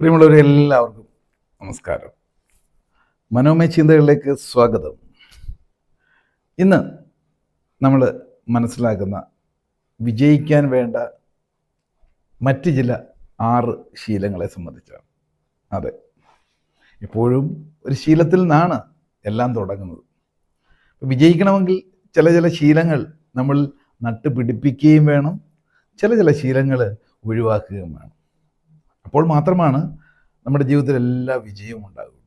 പ്രിയമുള്ളവരെ എല്ലാവർക്കും നമസ്കാരം. മനോമയ ചിന്തകളിലേക്ക് സ്വാഗതം. ഇന്ന് നമ്മൾ മനസ്സിലാക്കുന്ന വിജയിക്കാൻ വേണ്ട മറ്റ് ചില ആറ് ശീലങ്ങളെ സംബന്ധിച്ചാണ്. അതെ എപ്പോഴും ഒരു ശീലത്തിൽ നിന്നാണ് എല്ലാം തുടങ്ങുന്നത്. വിജയിക്കണമെങ്കിൽ ചില ചില ശീലങ്ങൾ നമ്മൾ നട്ടുപിടിപ്പിക്കുകയും വേണം. ചില ചില ശീലങ്ങൾ ഒഴിവാക്കുകയും വേണം. അപ്പോൾ മാത്രമാണ് നമ്മുടെ ജീവിതത്തിൽ എല്ലാ വിജയവും ഉണ്ടാകുള്ളൂ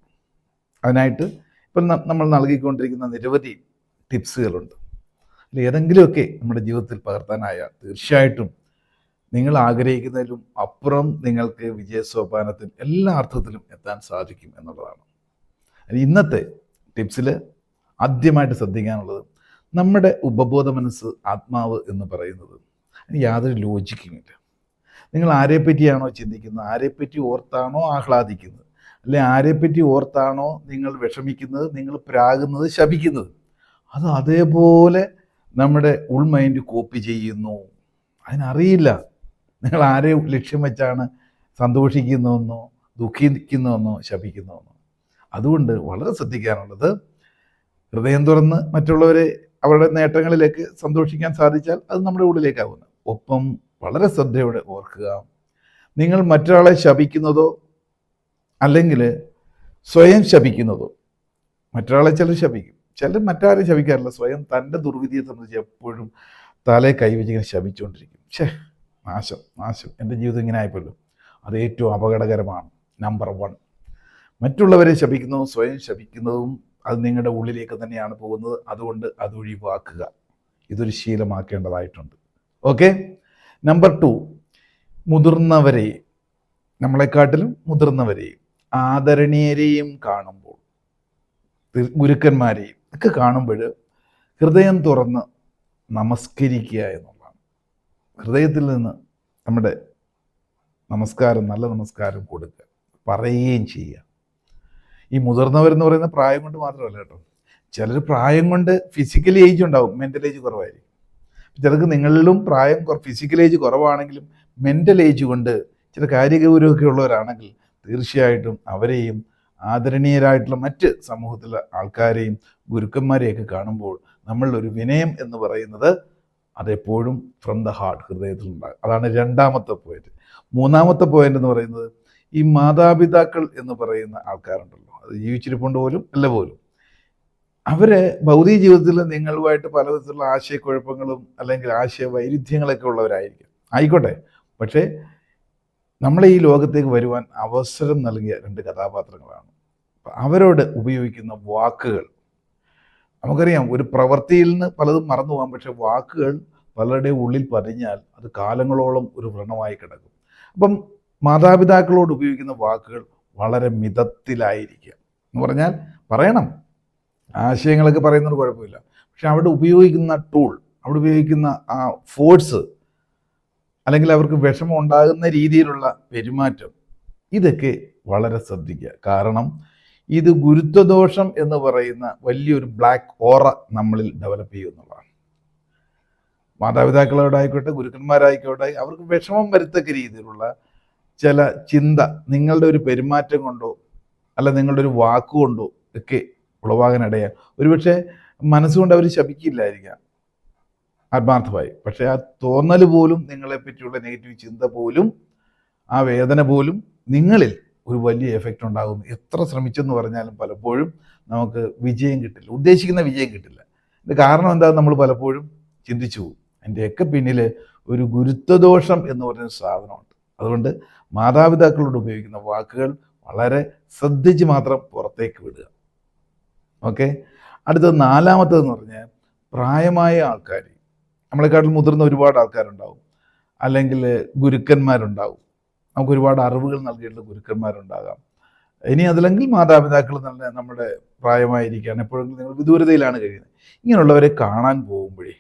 അതിനായിട്ട് ഇപ്പം നമ്മൾ നൽകിക്കൊണ്ടിരിക്കുന്ന നിരവധി ടിപ്സുകളുണ്ട്. അതിൽ ഏതെങ്കിലുമൊക്കെ നമ്മുടെ ജീവിതത്തിൽ പകർത്താനായ തീർച്ചയായിട്ടും നിങ്ങൾ ആഗ്രഹിക്കുന്നതിലും അപ്പുറം നിങ്ങൾക്ക് വിജയസോപാനത്തിൽ എല്ലാ അർത്ഥത്തിലും എത്താൻ സാധിക്കും എന്നുള്ളതാണ്. ഇന്നത്തെ ടിപ്സിൽ ആദ്യമായിട്ട് ശ്രദ്ധിക്കാനുള്ളത് നമ്മുടെ ഉപബോധ മനസ്സ് ആത്മാവ് എന്ന് പറയുന്നത്. യാതൊരു ലോജിക്കുമില്ല. നിങ്ങൾ ആരെപ്പറ്റിയാണോ ചിന്തിക്കുന്നത്? ആരെപ്പറ്റി ഓർത്താണോ ആഹ്ലാദിക്കുന്നത്? അല്ലെ ആരെപ്പറ്റി ഓർത്താണോ നിങ്ങൾ വിഷമിക്കുന്നത്? നിങ്ങൾ പ്രാകുന്നത് ശപിക്കുന്നത്? അത് അതേപോലെ നമ്മുടെ ഉൾമൈൻഡ് കോപ്പി ചെയ്യുന്നു. അതിനറിയില്ല. നിങ്ങൾ ആരെ ലക്ഷ്യം വെച്ചാണ് സന്തോഷിക്കുന്നതെന്നോ ദുഃഖിക്കുന്നതെന്നോ ശപിക്കുന്നതെന്നോ. അതുകൊണ്ട് വളരെ ശ്രദ്ധിക്കാനുള്ളത് ഹൃദയം തുറന്ന് മറ്റുള്ളവരെ അവരുടെ നേട്ടങ്ങളിലേക്ക് സന്തോഷിക്കാൻ സാധിച്ചാൽ അത് നമ്മുടെ ഉള്ളിലേക്കാവുന്നു. ഒപ്പം വളരെ ശ്രദ്ധയോടെ ഓർക്കുക. നിങ്ങൾ മറ്റൊരാളെ ശപിക്കുന്നതോ അല്ലെങ്കിൽ സ്വയം ശപിക്കുന്നതോ. മറ്റൊരാളെ ചിലർ ശപിക്കും. ചിലർ മറ്റാരും ശപിക്കാറില്ല. സ്വയം തന്റെ ദുർവിധിയെ സംബന്ധിച്ച് എപ്പോഴും തലേ കൈവച്ചിങ്ങനെ ശപിച്ചുകൊണ്ടിരിക്കും. ഛേ നാശം നാശം. എന്റെ ജീവിതം ഇങ്ങനെ ആയിപ്പോലും അത് ഏറ്റവും അപകടകരമാണ്. Number one. മറ്റുള്ളവരെ ശപിക്കുന്നതും സ്വയം ശപിക്കുന്നതും അത് നിങ്ങളുടെ ഉള്ളിലേക്ക് തന്നെയാണ് പോകുന്നത്. അതുകൊണ്ട് അത് ഒഴിവാക്കുക. ഇതൊരു ശീലമാക്കേണ്ടതായിട്ടുണ്ട്. ഓക്കെ? നമ്പർ ടു മുതിർന്നവരെ നമ്മളെക്കാട്ടിലും മുതിർന്നവരെയും ആദരണീയരെയും കാണുമ്പോൾ ഗുരുക്കന്മാരെയും ഒക്കെ കാണുമ്പോൾ ഹൃദയം തുറന്ന് നമസ്കരിക്കുക എന്നുള്ളതാണ്. ഹൃദയത്തിൽ നിന്ന് നമ്മുടെ നമസ്കാരം നല്ല നമസ്കാരം കൊടുക്കുക പറയുകയും ചെയ്യുക. ഈ മുതിർന്നവരെന്ന് പറയുന്ന പ്രായം കൊണ്ട് മാത്രമല്ല കേട്ടോ. ചിലർ പ്രായം കൊണ്ട് ഫിസിക്കലി ഏജ് ഉണ്ടാവും മെന്റൽ ഏജ് കുറവായിരിക്കും. ചിലർക്ക് നിങ്ങളിലും പ്രായം ഫിസിക്കൽ ഏജ് കുറവാണെങ്കിലും മെന്റൽ ഏജ് കൊണ്ട് ചില കാര്യഗൗരവമൊക്കെ ഉള്ളവരാണെങ്കിൽ തീർച്ചയായിട്ടും അവരെയും ആദരണീയരായിട്ടുള്ള മറ്റ് സമൂഹത്തിലെ ആൾക്കാരെയും ഗുരുക്കന്മാരെയൊക്കെ കാണുമ്പോൾ നമ്മളൊരു വിനയം എന്ന് പറയുന്നത് അതെപ്പോഴും ഫ്രം ദ ഹാർട്ട് ഹൃദയത്തിൽ ഉണ്ടാകും. അതാണ് രണ്ടാമത്തെ പോയിന്റ് മൂന്നാമത്തെ പോയിന്റ് എന്ന് പറയുന്നത് ഈ മാതാപിതാക്കൾ എന്ന് പറയുന്ന ആൾക്കാരുണ്ടല്ലോ. അത് ജീവിച്ചിരിപ്പുണ്ട് പോലും അല്ല പോലും. അവർ ഭൗതിക ജീവിതത്തിൽ നിങ്ങളുമായിട്ട് പല വിധത്തിലുള്ള ആശയക്കുഴപ്പങ്ങളും അല്ലെങ്കിൽ ആശയ വൈരുദ്ധ്യങ്ങളൊക്കെ ഉള്ളവരായിരിക്കും. ആയിക്കോട്ടെ. പക്ഷേ നമ്മളെ ഈ ലോകത്തേക്ക് വരുവാൻ അവസരം നൽകിയ രണ്ട് കഥാപാത്രങ്ങളാണ്. അവരോട് ഉപയോഗിക്കുന്ന വാക്കുകൾ. നമുക്കറിയാം ഒരു പ്രവൃത്തിയിൽ നിന്ന് പലതും മറന്നു പോകാം. പക്ഷെ വാക്കുകൾ പലരുടെയും ഉള്ളിൽ പതിഞ്ഞാൽ അത് കാലങ്ങളോളം ഒരു വ്രണമായി കിടക്കും. അപ്പം മാതാപിതാക്കളോട് ഉപയോഗിക്കുന്ന വാക്കുകൾ വളരെ മിതത്തിലായിരിക്കുക എന്ന് പറഞ്ഞാൽ പറയണം. ആശയങ്ങളൊക്കെ പറയുന്നത് കുഴപ്പമില്ല. പക്ഷെ അവിടെ ഉപയോഗിക്കുന്ന ടൂൾ അവിടെ ഉപയോഗിക്കുന്ന ആ ഫോഴ്സ് അല്ലെങ്കിൽ അവർക്ക് വിഷമം ഉണ്ടാകുന്ന രീതിയിലുള്ള പെരുമാറ്റം ഇതൊക്കെ വളരെ ശ്രദ്ധിക്കുക. കാരണം ഇത് ഗുരുത്വദോഷം എന്ന് പറയുന്ന വലിയൊരു ബ്ലാക്ക് ഓറ നമ്മളിൽ ഡെവലപ്പ് ചെയ്യുന്നതാണ് മാതാപിതാക്കളോടായിക്കോട്ടെ ഗുരുക്കന്മാരായിക്കോട്ടെ അവർക്ക് വിഷമം വരുത്തക്ക രീതിയിലുള്ള ചില ചിന്ത നിങ്ങളുടെ ഒരു പെരുമാറ്റം കൊണ്ടോ അല്ല നിങ്ങളുടെ ഒരു വാക്കുകൊണ്ടോ ഒക്കെ ഉളവാകാനിടയാൽ ഒരുപക്ഷെ മനസ്സുകൊണ്ട് അവർ ശപിക്കില്ലായിരിക്കാം. ആത്മാർത്ഥമായി. പക്ഷെ ആ തോന്നൽ പോലും നിങ്ങളെ പറ്റിയുള്ള നെഗറ്റീവ് ചിന്ത പോലും ആ വേദന പോലും നിങ്ങളിൽ ഒരു വലിയ എഫക്റ്റ് ഉണ്ടാകുന്നു. എത്ര ശ്രമിച്ചെന്ന് പറഞ്ഞാലും പലപ്പോഴും നമുക്ക് വിജയം കിട്ടില്ല. ഉദ്ദേശിക്കുന്ന വിജയം കിട്ടില്ല. ഇത് കാരണം എന്താ നമ്മൾ പലപ്പോഴും ചിന്തിച്ചു പോകും. അതിന്റെയൊക്കെ പിന്നിൽ ഒരു ഗുരുത്വദോഷം എന്ന് പറയുന്ന സാധനമുണ്ട്. അതുകൊണ്ട് മാതാപിതാക്കളോട് ഉപയോഗിക്കുന്ന വാക്കുകൾ വളരെ ശ്രദ്ധിച്ച് മാത്രം പുറത്തേക്ക് വിടുക. ഓക്കെ? അടുത്തത് നാലാമത്തതെന്ന് പറഞ്ഞാൽ പ്രായമായ ആൾക്കാർ. നമ്മളെക്കാട്ടിൽ മുതിർന്ന ഒരുപാട് ആൾക്കാരുണ്ടാവും. അല്ലെങ്കിൽ ഗുരുക്കന്മാരുണ്ടാവും. നമുക്ക് ഒരുപാട് അറിവുകൾ നൽകിയിട്ടുള്ള ഗുരുക്കന്മാരുണ്ടാകാം. ഇനി അതല്ലെങ്കിൽ മാതാപിതാക്കൾ നല്ല നമ്മുടെ പ്രായമായിരിക്കുകയാണ്. എപ്പോഴെങ്കിലും നിങ്ങൾ വിദൂരതയിലാണ് കഴിയുന്നത്. ഇങ്ങനെയുള്ളവരെ കാണാൻ പോകുമ്പോഴേ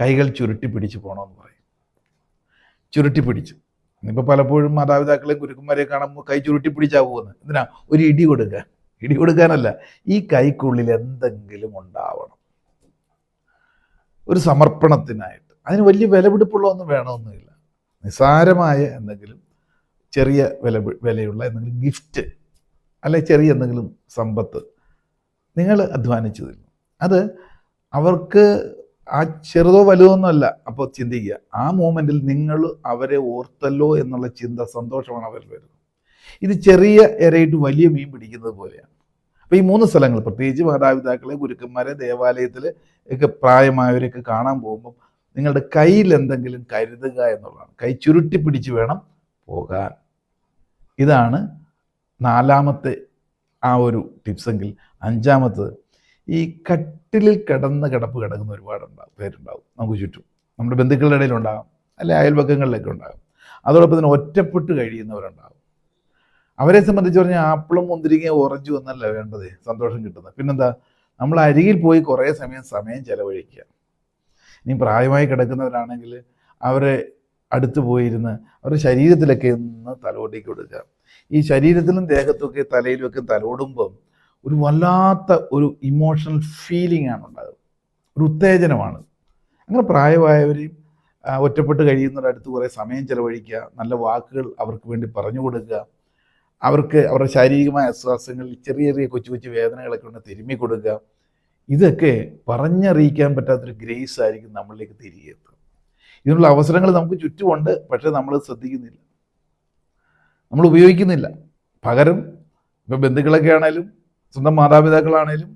കൈകൾ ചുരുട്ടി പിടിച്ച് പോകണമെന്ന് പറയും. ചുരുട്ടി പിടിച്ച്. ഇന്നിപ്പോൾ പലപ്പോഴും മാതാപിതാക്കളെ ഗുരുക്കന്മാരെ കാണുമ്പോൾ കൈ ചുരുട്ടി പിടിച്ചാ പോകുന്നത്. എന്തിനാ? ഒരു ഇടി കൊടുക്കുക. ഇടി കൊടുക്കാനല്ല. ഈ കൈക്കുള്ളിൽ എന്തെങ്കിലും ഉണ്ടാവണം. ഒരു സമർപ്പണത്തിനായിട്ട്. അതിന് വലിയ വിലപിടിപ്പുള്ള ഒന്നും വേണമെന്നില്ല. നിസാരമായ എന്തെങ്കിലും ചെറിയ വില വിലയുള്ള എന്തെങ്കിലും ഗിഫ്റ്റ് അല്ലെ ചെറിയ എന്തെങ്കിലും സമ്പത്ത് നിങ്ങൾ അധ്വാനിച്ചു തരുന്നു അത് അവർക്ക് ആ ചെറുതോ വലുതോ ഒന്നുമല്ല അപ്പോൾ ചിന്തിക്കുക. ആ മൂമെന്റിൽ നിങ്ങൾ അവരെ ഓർത്തല്ലോ എന്നുള്ള ചിന്ത സന്തോഷമാണ് അവരിൽ വരുന്നത്. ഇത് ചെറിയ ഇരയിട്ട് വലിയ മീൻ പിടിക്കുന്നത് പോലെയാണ്. അപ്പോൾ ഈ മൂന്ന് സ്ഥലങ്ങൾ പ്രത്യേകിച്ച് മാതാപിതാക്കളെ ഗുരുക്കന്മാരെ ദേവാലയത്തിൽ ഒക്കെ പ്രായമായവരെയൊക്കെ കാണാൻ പോകുമ്പം നിങ്ങളുടെ കയ്യിൽ എന്തെങ്കിലും കരുതുക എന്നുള്ളതാണ്. കൈ ചുരുട്ടി പിടിച്ച് വേണം പോകാൻ. ഇതാണ് നാലാമത്തെ ആ ഒരു ടിപ്സെങ്കിൽ അഞ്ചാമത്തത് ഈ കട്ടിലിൽ കിടന്ന് കിടപ്പ് കിടക്കുന്ന ഒരുപാടുണ്ടാവും പേരുണ്ടാവും. നമുക്ക് ചുറ്റും. നമ്മുടെ ബന്ധുക്കളുടെ ഇടയിലുണ്ടാകും അല്ലെ അയൽപക്കങ്ങളിലൊക്കെ ഉണ്ടാകും. അതോടൊപ്പം തന്നെ ഒറ്റപ്പെട്ട് കഴിയുന്നവരുണ്ടാകും. അവരെ സംബന്ധിച്ച് പറഞ്ഞാൽ ആപ്പിളും മുന്തിരിങ്ങയും ഓറഞ്ചും എന്നല്ല വേണ്ടത്? സന്തോഷം കിട്ടുന്നത്. പിന്നെന്താ? നമ്മൾ അരികിൽ പോയി കുറേ സമയം സമയം ചെലവഴിക്കുക. ഇനി പ്രായമായി കിടക്കുന്നവരാണെങ്കിൽ അവരെ അടുത്ത് പോയിരുന്ന് അവരുടെ ശരീരത്തിലൊക്കെ ഒന്ന് തലോടിക്ക് കൊടുക്കുക ഈ ശരീരത്തിലും ദേഹത്തൊക്കെ തലയിലൊക്കെ ഒക്കെ തലോടുമ്പം ഒരു വല്ലാത്ത ഒരു ഇമോഷണൽ ഫീലിംഗ് ആണ് ഉണ്ടാകുന്നത് ഒരു ഉത്തേജനമാണ്. അങ്ങനെ പ്രായമായവരെയും ഒറ്റപ്പെട്ട് കഴിയുന്നവരുടെ അടുത്ത് കുറേ സമയം ചെലവഴിക്കുക. നല്ല വാക്കുകൾ അവർക്ക് വേണ്ടി പറഞ്ഞു കൊടുക്കുക. അവർക്ക് അവരുടെ ശാരീരികമായ അസ്വാസ്ഥ്യങ്ങളിൽ ചെറിയ ചെറിയ കൊച്ചു കൊച്ചു വേദനകളൊക്കെ ഒന്ന് തിരുമ്മി കൊടുക്കുക. ഇതൊക്കെ പറഞ്ഞറിയിക്കാൻ പറ്റാത്തൊരു ഗ്രേസ് ആയിരിക്കും നമ്മളിലേക്ക് തിരികെ എത്തുക. ഇതിനുള്ള അവസരങ്ങൾ നമുക്ക് ചുറ്റുമുണ്ട് പക്ഷേ നമ്മൾ ശ്രദ്ധിക്കുന്നില്ല. നമ്മൾ ഉപയോഗിക്കുന്നില്ല. പകരം ഇപ്പം ബന്ധുക്കളൊക്കെ ആണേലും സ്വന്തം മാതാപിതാക്കളാണേലും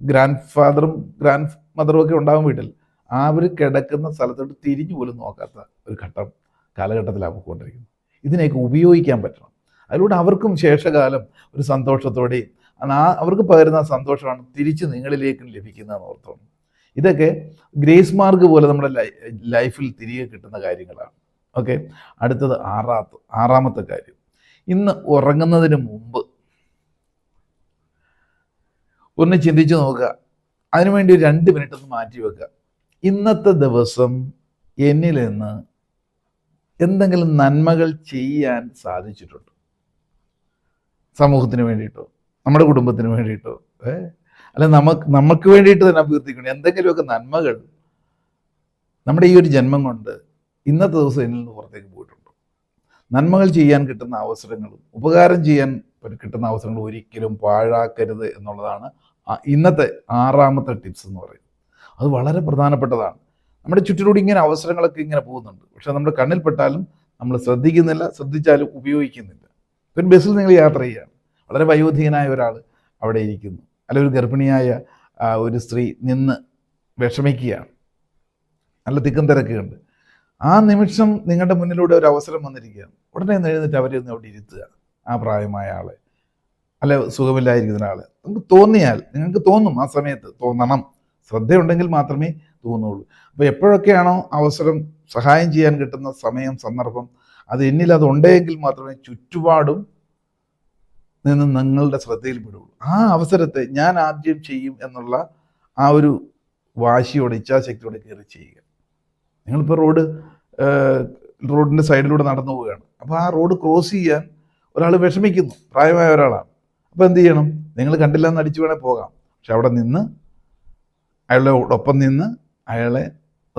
ഗ്രാൻഡ് ഫാദറും ഗ്രാൻഡ് മദറും ഒക്കെ ഉണ്ടാകും വീട്ടിൽ. അവർ കിടക്കുന്ന സ്ഥലത്തോട്ട് തിരിഞ്ഞു പോലും നോക്കാത്ത ഒരു ഘട്ടം കാലഘട്ടത്തിലാണ് പോയിക്കൊണ്ടിരിക്കുന്നത് ഇതിനെയൊക്കെ ഉപയോഗിക്കാൻ പറ്റണം. അതിലൂടെ അവർക്കും ശേഷകാലം ഒരു സന്തോഷത്തോടെയും ആ അവർക്ക് പകരുന്ന സന്തോഷമാണ് തിരിച്ച് നിങ്ങളിലേക്കും ലഭിക്കുന്നതെന്ന് ഓർത്തോണം ഇതൊക്കെ ഗ്രേസ് മാർക്ക് പോലെ നമ്മുടെ ലൈഫിൽ തിരികെ കിട്ടുന്ന കാര്യങ്ങളാണ്. ഓക്കെ? അടുത്തത് ആറാമത്തെ ആറാമത്തെ കാര്യം. ഇന്ന് ഉറങ്ങുന്നതിന് മുമ്പ് ഒന്ന് ചിന്തിച്ചു നോക്കുക. അതിനുവേണ്ടി രണ്ട് മിനിറ്റ് ഒന്ന് മാറ്റി വെക്കുക. ഇന്നത്തെ ദിവസം എന്നിൽ നിന്ന് എന്തെങ്കിലും നന്മകൾ ചെയ്യാൻ സാധിച്ചിട്ടുണ്ട്? സമൂഹത്തിന് വേണ്ടിയിട്ടോ നമ്മുടെ കുടുംബത്തിന് വേണ്ടിയിട്ടോ ഏ? അല്ല നമുക്ക് നമുക്ക് വേണ്ടിയിട്ട് തന്നെ അഭ്യർത്ഥിക്കണം എന്തെങ്കിലുമൊക്കെ നന്മകൾ നമ്മുടെ ഈ ഒരു ജന്മം കൊണ്ട് ഇന്നത്തെ ദിവസം എന്നിൽ നിന്ന് പുറത്തേക്ക് പോയിട്ടുണ്ട്. നന്മകൾ ചെയ്യാൻ കിട്ടുന്ന അവസരങ്ങളും ഉപകാരം ചെയ്യാൻ കിട്ടുന്ന അവസരങ്ങൾ ഒരിക്കലും പാഴാക്കരുത് എന്നുള്ളതാണ് ഇന്നത്തെ ആറാമത്തെ ടിപ്സ് എന്ന് പറയുന്നത്. അത് വളരെ പ്രധാനപ്പെട്ടതാണ്. നമ്മുടെ ചുറ്റിലൂടെ ഇങ്ങനെ അവസരങ്ങളൊക്കെ ഇങ്ങനെ പോകുന്നുണ്ട്. പക്ഷെ നമ്മുടെ കണ്ണിൽപ്പെട്ടാലും നമ്മൾ ശ്രദ്ധിക്കുന്നില്ല ശ്രദ്ധിച്ചാലും ഉപയോഗിക്കുന്നില്ല. ഇപ്പം ബസ്സിൽ നിങ്ങൾ യാത്ര ചെയ്യുകയാണ് വളരെ വയോധികനായ ഒരാൾ അവിടെ ഇരിക്കുന്നു. അല്ല ഒരു ഗർഭിണിയായ ഒരു സ്ത്രീ നിന്ന് വിഷമിക്കുകയാണ് നല്ല തിക്കും തിരക്കുണ്ട്. ആ നിമിഷം നിങ്ങളുടെ മുന്നിലൂടെ ഒരു അവസരം വന്നിരിക്കുകയാണ്. ഉടനെ എഴുന്നേറ്റ് അവരെ ഒന്ന് അവിടെ ഇരുത്തുക. ആ പ്രായമായ ആളെ. അല്ലെ സുഖമില്ലായിരിക്കുന്ന ആളെ നമുക്ക് തോന്നിയാൽ നിങ്ങൾക്ക് തോന്നും ആ സമയത്ത് തോന്നണം. ശ്രദ്ധയുണ്ടെങ്കിൽ മാത്രമേ തോന്നുള്ളൂ. അപ്പോൾ എപ്പോഴൊക്കെയാണോ അവസരം സഹായം ചെയ്യാൻ കിട്ടുന്ന സമയം സന്ദർഭം അത് എന്നിൽ അത് ഉണ്ടെങ്കിൽ മാത്രമേ ചുറ്റുപാടും നിന്ന് നിങ്ങളുടെ ശ്രദ്ധയിൽ പെടുള്ളൂ ആ അവസരത്തെ ഞാൻ ആദ്യം ചെയ്യും എന്നുള്ള ആ ഒരു വാശിയോടെ ഇച്ഛാശക്തിയോടെ കയറി ചെയ്യുക. നിങ്ങളിപ്പോൾ റോഡ് റോഡിന്റെ സൈഡിലൂടെ നടന്നു പോവുകയാണ്. അപ്പോൾ ആ റോഡ് ക്രോസ് ചെയ്യാൻ ഒരാൾ വിഷമിക്കുന്നു. പ്രായമായ ഒരാളാണ്. അപ്പോൾ എന്ത് ചെയ്യണം? നിങ്ങൾ കണ്ടില്ല എന്ന് അടിച്ചു വേണേൽ പോകാം. പക്ഷെ അവിടെ നിന്ന് അയാളുടെ ഒപ്പം നിന്ന് അയാളെ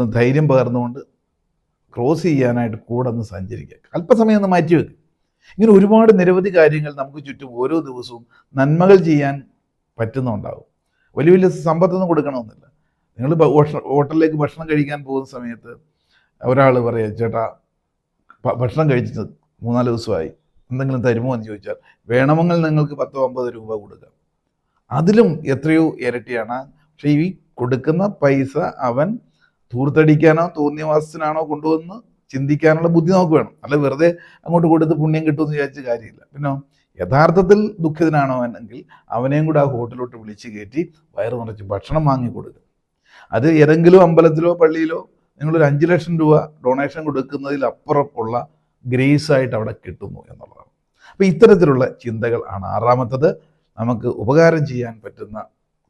ധൈര്യം പകർന്നുകൊണ്ട് ക്രോസ് ചെയ്യാനായിട്ട് കൂടെ ഒന്ന് സഞ്ചരിക്കുക. അല്പസമയം ഒന്ന് മാറ്റി വെക്കുക ഇങ്ങനെ ഒരുപാട് നിരവധി കാര്യങ്ങൾ നമുക്ക് ചുറ്റും ഓരോ ദിവസവും നന്മകൾ ചെയ്യാൻ പറ്റുന്നുണ്ടാവും. വലിയ വലിയ സമ്പത്തൊന്നും കൊടുക്കണമെന്നില്ല. നിങ്ങൾ ഹോട്ടലിലേക്ക് ഭക്ഷണം കഴിക്കാൻ പോകുന്ന സമയത്ത് ഒരാൾ പറയുക ചേട്ടാ ഭക്ഷണം കഴിച്ചിട്ട് മൂന്നാൽ ദിവസമായി. എന്തെങ്കിലും തരുമോ എന്ന് ചോദിച്ചാൽ വേണമെങ്കിൽ നിങ്ങൾക്ക് പത്തോ അമ്പത് രൂപ കൊടുക്കാം. അതിലും എത്രയോ ഇരട്ടിയാണ്. പക്ഷേ ഈ കൊടുക്കുന്ന പൈസ അവൻ തൂർത്തടിക്കാനോ തോന്നിയവാസത്തിനാണോ കൊണ്ടുവന്ന് ചിന്തിക്കാനുള്ള ബുദ്ധി നമുക്ക് വേണം. അല്ല വെറുതെ അങ്ങോട്ട് കൊടുത്ത് പുണ്യം കിട്ടുമെന്ന് വിചാരിച്ച കാര്യമില്ല. പിന്നെ യഥാർത്ഥത്തിൽ ദുഃഖിതനാണോ എന്നെങ്കിൽ അവനെയും കൂടെ ആ ഹോട്ടലിലോട്ട് വിളിച്ച് കയറ്റി വയറ് നിറച്ച് ഭക്ഷണം വാങ്ങി കൊടുക്കുക. അത് ഏതെങ്കിലും അമ്പലത്തിലോ പള്ളിയിലോ നിങ്ങളൊരു അഞ്ച് ലക്ഷം രൂപ ഡൊണേഷൻ കൊടുക്കുന്നതിൽ അപ്പുറമുള്ള ഗ്രേസ് ആയിട്ട് അവിടെ കിട്ടുന്നു എന്നുള്ളതാണ്. അപ്പോൾ ഇത്തരത്തിലുള്ള ചിന്തകൾ ആണ് ആറാമത്തത്. നമുക്ക് ഉപകാരം ചെയ്യാൻ പറ്റുന്ന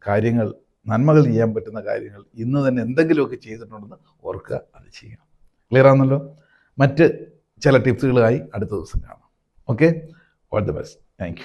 കാര്യങ്ങൾ നന്മകൾ ചെയ്യാൻ പറ്റുന്ന കാര്യങ്ങൾ ഇന്ന് തന്നെ എന്തെങ്കിലുമൊക്കെ ചെയ്തിട്ടുണ്ടെന്ന് ഓർക്കുക അത് ചെയ്യാം. ക്ലിയർ ആണല്ലോ? മറ്റ് ചില ടിപ്സുകളായി അടുത്ത ദിവസം കാണാം. Okay all the best thank